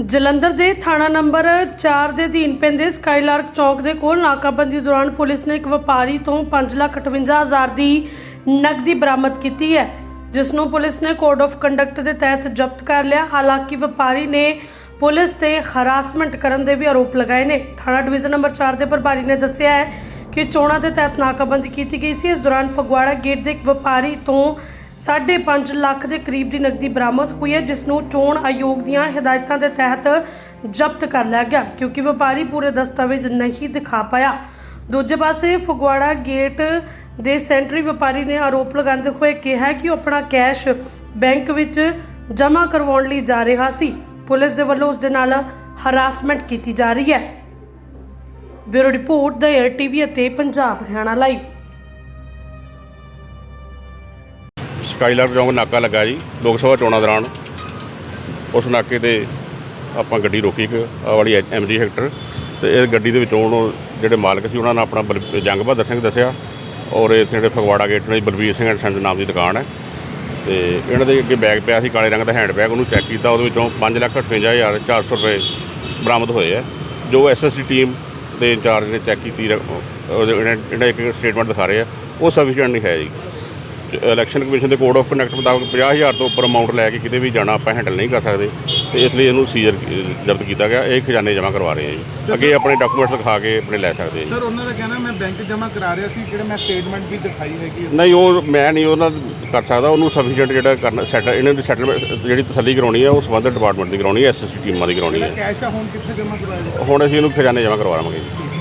ਜਲੰਧਰ ਦੇ ਥਾਣਾ ਨੰਬਰ 4 ਦੇ ਅਧੀਨ ਪੈਂਦੇ ਸਕਾਈਲਾਰਕ ਚੌਕ ਦੇ ਕੋਲ ਨਾਕਾਬੰਦੀ ਦੌਰਾਨ ਪੁਲਿਸ ਨੇ ਇੱਕ ਵਪਾਰੀ ਤੋਂ 5,58,000 ਦੀ ਨਕਦੀ ਬਰਾਮਦ ਕੀਤੀ ਹੈ ਜਿਸ ਨੂੰ ਪੁਲਿਸ ਨੇ ਕੋਡ ਆਫ ਕੰਡਕਟ ਦੇ ਤਹਿਤ ਜ਼ਬਤ ਕਰ ਲਿਆ। ਹਾਲਾਂਕਿ ਵਪਾਰੀ ਨੇ ਪੁਲਿਸ ਤੇ ਹਰਾਸਮੈਂਟ ਕਰਨ ਦੇ ਵੀ ਆਰੋਪ ਲਗਾਏ ਨੇ। ਥਾਣਾ ਡਿਵੀਜ਼ਨ ਨੰਬਰ 4 ਦੇ ਪ੍ਰਭਾਰੀ ਨੇ ਦੱਸਿਆ ਹੈ ਕਿ ਚੋਣਾਂ ਦੇ ਤਹਿਤ ਨਾਕਾਬੰਦੀ ਕੀਤੀ ਗਈ ਸੀ। ਇਸ ਦੌਰਾਨ ਫਗਵਾੜਾ ਗੇਟ ਦੇ ਇੱਕ ਵਪਾਰੀ ਤੋਂ 5.5 ਲੱਖ ਦੇ ਕਰੀਬ ਦੀ ਨਕਦੀ ਬਰਾਮਦ ਹੋਈ ਹੈ, ਜਿਸ ਨੂੰ ਚੋਣ ਆਯੋਗ ਦੀਆਂ ਹਦਾਇਤਾਂ ਦੇ ਤਹਿਤ ਜ਼ਬਤ ਕਰ ਲਿਆ ਗਿਆ, ਕਿਉਂਕਿ ਵਪਾਰੀ ਪੂਰੇ ਦਸਤਾਵੇਜ਼ ਨਹੀਂ ਦਿਖਾ ਪਾਇਆ। ਦੂਜੇ ਪਾਸੇ, ਫਗਵਾੜਾ ਗੇਟ ਦੇ ਸੈਂਟਰੀ ਵਪਾਰੀ ਨੇ ਆਰੋਪ ਲਗਾਉਂਦੇ ਹੋਏ ਕਿਹਾ ਕਿ ਉਹ ਆਪਣਾ ਕੈਸ਼ ਬੈਂਕ ਵਿੱਚ ਜਮ੍ਹਾਂ ਕਰਵਾਉਣ ਲਈ ਜਾ ਰਿਹਾ ਸੀ। ਪੁਲਿਸ ਦੇ ਵੱਲੋਂ ਉਸ ਦੇ ਨਾਲ ਹਰਾਸਮੈਂਟ ਕੀਤੀ ਜਾ ਰਹੀ ਹੈ। ਬਿਊਰੋ ਰਿਪੋਰਟ ਦਾ 에ਅਰ ਟੀਵੀ ਅਤੇ ਪੰਜਾਬ ਹਰਿਆਣਾ ਲਾਈਵ। ਸਕਾਈਲਾਈਟ ਚੌਂਕ ਨਾਕਾ ਲੱਗਾ ਜੀ ਲੋਕ ਸਭਾ ਚੋਣਾਂ ਦੌਰਾਨ ਉਸ ਨਾਕੇ ਤੇ ਆਪਾਂ ਗੱਡੀ ਰੋਕੀ ਇੱਕ ਆਹ ਵਾਲੀ ਐਮਜੀ ਹੈਕਟਰ ਤੇ ਇਹ ਗੱਡੀ ਦੇ ਵਿੱਚੋਂ ਉਹ ਜਿਹੜੇ ਮਾਲਕ ਸੀ ਉਹਨਾਂ ਨੇ ਆਪਣਾ ਬਲ- ਜੰਗ ਬਹਾਦਰ ਸਿੰਘ ਦੱਸਿਆ ਔਰ ਇੱਥੇ ਜਿਹੜੇ ਫਗਵਾੜਾ ਗੇਟ ਨੇ ਬਲਬੀਰ ਸਿੰਘ ਐਂਡ ਸੰਸ ਨਾਮ ਦੀ ਦੁਕਾਨ ਹੈ ਤੇ ਇਹਨਾਂ ਦੇ ਅੱਗੇ ਬੈਗ ਪਿਆ ਸੀ ਕਾਲੇ ਰੰਗ ਦਾ ਹੈਂਡ ਬੈਗ ਉਹਨੂੰ ਚੈੱਕ ਕੀਤਾ ਉਹਦੇ ਵਿੱਚੋਂ 558400 ਰੁਪਏ ਬਰਾਮਦ ਹੋਏ ਆ ਜੋ ਐਸਐਸਸੀ ਟੀਮ ਦੇ ਇੰਚਾਰਜ ਨੇ ਚੈੱਕ ਕੀਤੀ ਰ- ਉਹਦੇ ਇਹਨਾਂ ਇਹਨਾਂ ਇੱਕ ਸਟੇਟਮੈਂਟ ਦਿਖਾ ਰਹੇ ਆ ਉਹ ਸਫੀਸ਼ੀਐਂਟ ਨਹੀਂ ਹੈ ਜੀ ਇਲੈਕਸ਼ਨ ਕਮਿਸ਼ਨ ਦੇ ਕੋਡ ਆਫ ਕੰਡਕਟ ਮੁਤਾਬਕ 50000 ਤੋਂ ਉੱਪਰ ਅਮਾਉਂਟ ਲੈ ਕੇ ਕਿਤੇ ਵੀ ਜਾਣਾ ਆਪਾਂ ਹੈਂਡਲ ਨਹੀਂ ਕਰ ਸਕਦੇ। ਤੇ ਇਸ ਲਈ ਇਹਨੂੰ ਸੀਜ਼ਰ ਜ਼ਬਤ ਕੀਤਾ ਗਿਆ। ਇਹ ਖਜ਼ਾਨੇ ਜਮ੍ਹਾਂ ਕਰਵਾ ਰਹੇ ਆ ਜੀ। ਅੱਗੇ ਆਪਣੇ ਡਾਕੂਮੈਂਟਸ ਦਿਖਾ ਕੇ ਆਪਣੇ ਲੈ ਸਕਦੇ ਆ ਸਰ ਉਹਨਾਂ ਦਾ ਕਹਿਣਾ ਮੈਂ ਬੈਂਕ ਜਮ੍ਹਾਂ ਕਰਾ ਰਿਹਾ ਸੀ ਜਿਹੜਾ ਮੈਂ ਸਟੇਟਮੈਂਟ ਵੀ ਦਿਖਾਈ ਹੈਗੀ ਨਹੀਂ ਉਹ ਮੈਂ ਨਹੀਂ ਉਹਨਾਂ ਕਰ ਸਕਦਾ। ਉਹਨੂੰ ਸਫੀਸ਼ੀਐਂਟ ਜਿਹੜਾ ਕਰਨਾ ਸੈਟ ਇਹਨਾਂ ਦੀ ਸੈਟਲਮੈਂਟ ਜਿਹੜੀ ਤਸੱਲੀ ਕਰਾਉਣੀ ਹੈ ਉਹ ਸੰਬੰਧਿਤ ਡਿਪਾਰਟਮੈਂਟ ਦੀ ਕਰਾਉਣੀ ਹੈ ਐਸਐਸਸੀ ਟੀਮਾਂ ਦੀ ਕਰਾਉਣੀ ਹੈ ਕੈਸ਼ ਆ ਹੁਣ ਕਿੱਥੇ ਜਮ੍ਹਾਂ ਕਰਾਇਆ ਹੁਣ ਅਸੀਂ ਇਹਨੂੰ ਖਜ਼ਾਨੇ ਜਮ੍ਹਾਂ ਕਰਵਾ ਲਵਾਂਗੇ ਜੀ।